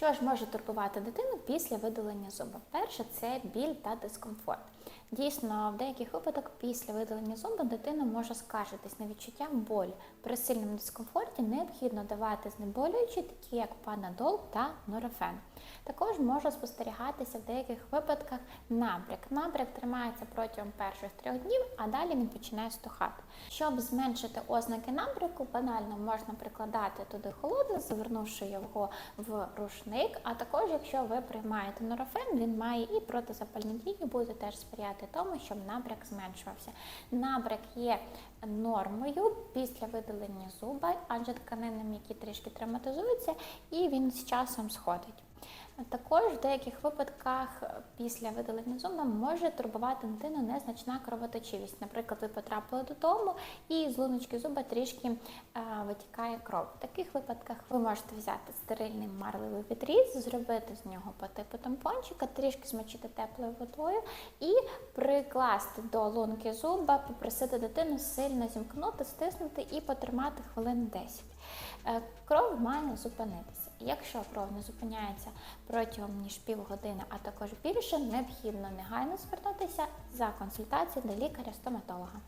Що ж може турбувати дитину після видалення зуба? Перше це біль та дискомфорт. Дійсно, в деяких випадках після видалення зуба дитина може скаржитись на відчуття болю. При сильному дискомфорті необхідно давати знеболюючі, такі як панадол та норофен. Також може спостерігатися в деяких випадках набряк. Набряк тримається протягом перших трьох днів, а далі він починає стухати. Щоб зменшити ознаки набряку, банально можна прикладати туди холодне, завернувши його в рушник. А також, якщо ви приймаєте норофен, він має і протизапальні дії, буде теж сприяти тому, щоб набряк зменшувався. Набряк є нормою після видалення зуба, адже тканини м'які трішки травматизуються, і він з часом сходить. Також в деяких випадках після видалення зуба може турбувати дитину незначна кровоточивість. Наприклад, ви потрапили додому і з луночки зуба трішки е, витікає кров. В таких випадках ви можете взяти стерильний марливий відріз, зробити з нього по типу тампончика, трішки змочити теплою водою і прикласти до лунки зуба, попросити дитину сильно зімкнути, стиснути і потримати хвилин 10. Е, Кров має зупинитися. Якщо кров не зупиняється протягом ніж півгодини, а також більше, необхідно негайно звернутися за консультацією до лікаря-стоматолога.